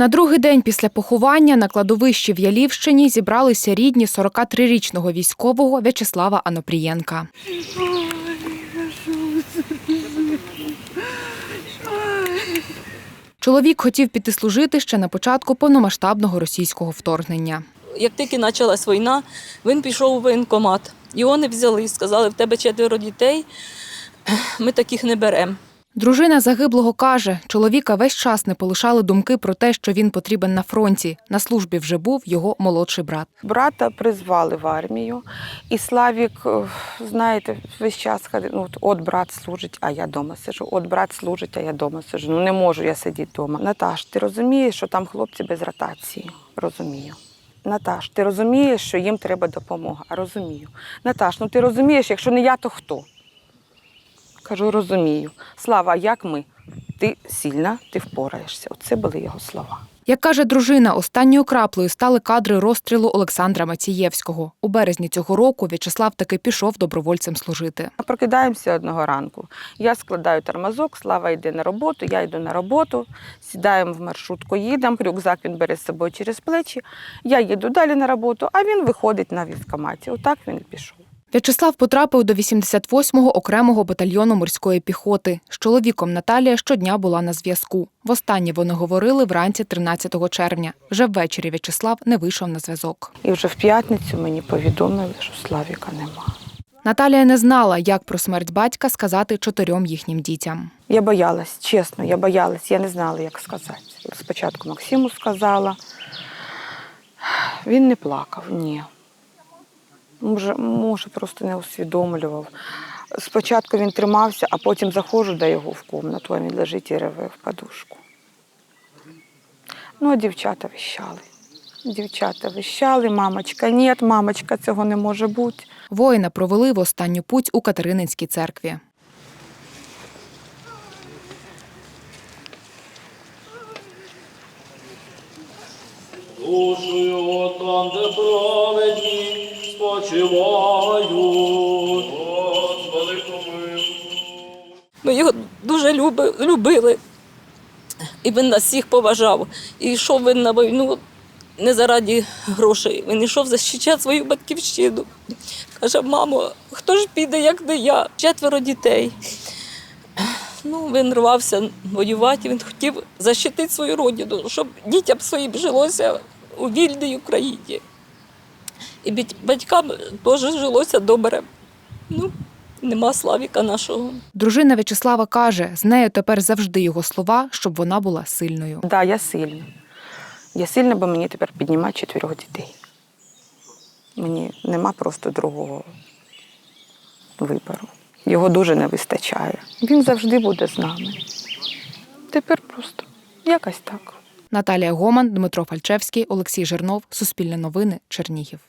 На другий день після поховання на кладовищі в Ялівщині зібралися рідні 43-річного військового В'ячеслава Анопрієнка. Чоловік хотів піти служити ще на початку повномасштабного російського вторгнення. Як тільки почалась війна, він пішов у воєнкомат. Його не взяли, сказали, в тебе четверо дітей, ми таких не беремо. Дружина загиблого каже, чоловіка весь час не полишали думки про те, що він потрібен на фронті. На службі вже був його молодший брат. Брата призвали в армію, і Славік, е, знаєте, весь час ходив, ну, от, брат служить, а я вдома сижу. От брат служить, а я вдома сижу. Ну не можу я сидіти вдома. Наташ, ти розумієш, що там хлопці без ротації? Розумію. Наташ, ти розумієш, що їм треба допомога? Розумію. Наташ, ну ти розумієш, якщо не я, то хто? Кажу, розумію. Слава, як ми? Ти сильна, ти впораєшся. Оце були його слова. Як каже дружина, останньою краплею стали кадри розстрілу Олександра Мацієвського. У березні цього року В'ячеслав таки пішов добровольцем служити. Прокидаємося одного ранку. Я складаю тормозок, Слава йде на роботу, я йду на роботу, сідаємо в маршрутку, їдемо, рюкзак він бере з собою через плечі. Я їду далі на роботу, а він виходить на військкоматі. Отак він і пішов. В'ячеслав потрапив до 88-го окремого батальйону морської піхоти. З чоловіком Наталія щодня була на зв'язку. Востаннє вони говорили вранці 13 червня. Вже ввечері В'ячеслав не вийшов на зв'язок. І вже в п'ятницю мені повідомили, що Славіка нема. Наталія не знала, як про смерть батька сказати чотирьом їхнім дітям. Я боялась, чесно, я боялась, я не знала, як сказати. Спочатку Максиму сказала. Він не плакав, ні. Може, може, просто не усвідомлював. Спочатку він тримався, а потім заходжу до його в кімнату, а він лежить і реве в подушку. Ну, а дівчата вищали. Дівчата вищали, мамочка, ні, мамочка, цього не може бути. Воїна провели в останню путь у Катерининській церкві. Його там, де праведні спочивають. Господи, помилуй. Ми його дуже люби, любили. І він нас всіх поважав. І йшов він на війну не заради грошей. Він йшов захищати свою батьківщину. Каже, мамо, хто ж піде, як не я? Четверо дітей. Ну, він рвався воювати, він хотів захистити свою родину, щоб дітям своїм жилося у вільній Україні. І батькам теж жилося добре. Ну, нема Славіка нашого. Дружина В'ячеслава каже, з нею тепер завжди його слова, щоб вона була сильною. Так, да, я сильна. Я сильна, бо мені тепер піднімати чотирьох дітей. Мені нема просто другого вибору. Його дуже не вистачає. Він завжди буде з нами. Тепер просто якось так. Наталія Гоман, Дмитро Фальчевський, Олексій Жирнов, Суспільне новини, Чернігів.